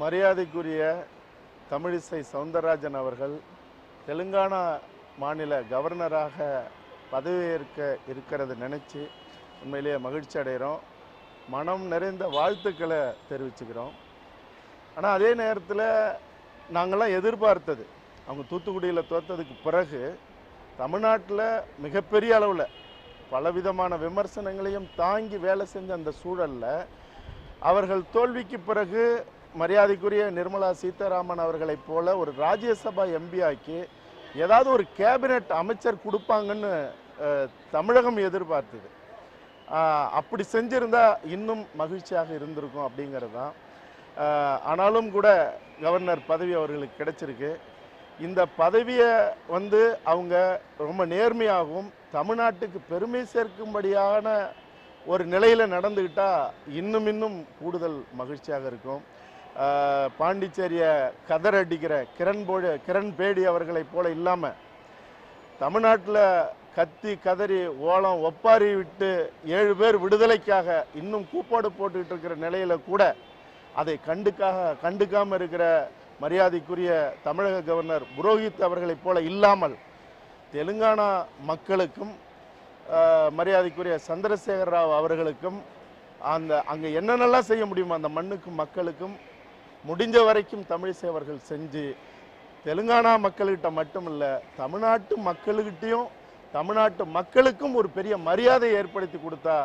மரியாதைக்குரிய தமிழிசை சவுந்தரராஜன் அவர்கள் தெலுங்கானா மாநில கவர்னராக பதவியேற்க இருக்கிறத நினச்சி உண்மையிலேயே மகிழ்ச்சி அடைகிறோம். மனம் நிறைந்த வாழ்த்துக்களை தெரிவிச்சுக்கிறோம். ஆனால் அதே நேரத்தில் நாங்கள்லாம் எதிர்பார்த்தது. அவங்க தூத்துக்குடியில் தோத்ததுக்கு பிறகு தமிழ்நாட்டில் மிகப்பெரிய அளவில் பலவிதமான விமர்சனங்களையும் தாங்கி வேலை செஞ்ச அந்த சூழலில் அவர்கள் தோல்விக்கு பிறகு மரியாதைக்குரிய நிர்மலா சீதாராமன் அவர்களைப் போல ஒரு ராஜ்யசபா எம்பியாக்கி ஏதாவது ஒரு கேபினெட் அமைச்சர் கொடுப்பாங்கன்னு தமிழகம் எதிர்பார்த்தது. அப்படி செஞ்சிருந்தா இன்னும் மகிழ்ச்சியாக இருந்திருக்கும் அப்படிங்கிறது தான். ஆனாலும் கூட கவர்னர் பதவி அவர்களுக்கு கிடைச்சிருக்கு. இந்த பதவியை வந்து அவங்க ரொம்ப நேர்மையாகவும் தமிழ்நாட்டுக்கு பெருமை சேர்க்கும்படியான ஒரு நிலையில் நடந்துக்கிட்டால் இன்னும் இன்னும் கூடுதல் மகிழ்ச்சியாக இருக்கும். பாண்டிச்சேரியை கதறடிக்கிற கிரண் போடு கிரண் பேடி அவர்களைப் போல இல்லாமல் தமிழ்நாட்டில் கத்தி கதறி ஓலம் ஒப்பாரி விட்டு ஏழு பேர் விடுதலைக்காக இன்னும் கூப்பாடு போட்டுக்கிட்டு இருக்கிற நிலையில கூட அதை கண்டுக்காக கண்டுக்காம இருக்கிற மரியாதைக்குரிய தமிழக கவர்னர் புரோஹித் அவர்களைப் போல இல்லாமல் தெலுங்கானா மக்களுக்கும் மரியாதைக்குரிய சந்திரசேகர ராவ் அவர்களுக்கும் அந்த அங்கே என்னென்னலாம் செய்ய முடியுமோ அந்த மண்ணுக்கும் மக்களுக்கும் முடிஞ்ச வரைக்கும் தமிழிசை அவர்கள் செஞ்சு தெலுங்கானா மக்கள்கிட்ட மட்டும் இல்லை தமிழ்நாட்டு மக்களுக்கிட்டையும் தமிழ்நாட்டு மக்களுக்கும் ஒரு பெரிய மரியாதை ஏற்படுத்தி கொடுத்தா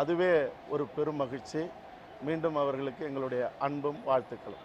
அதுவே ஒரு பெரும் மகிழ்ச்சி. மீண்டும் அவர்களுக்கு எங்களுடைய அன்பும் வாழ்த்துக்களும்.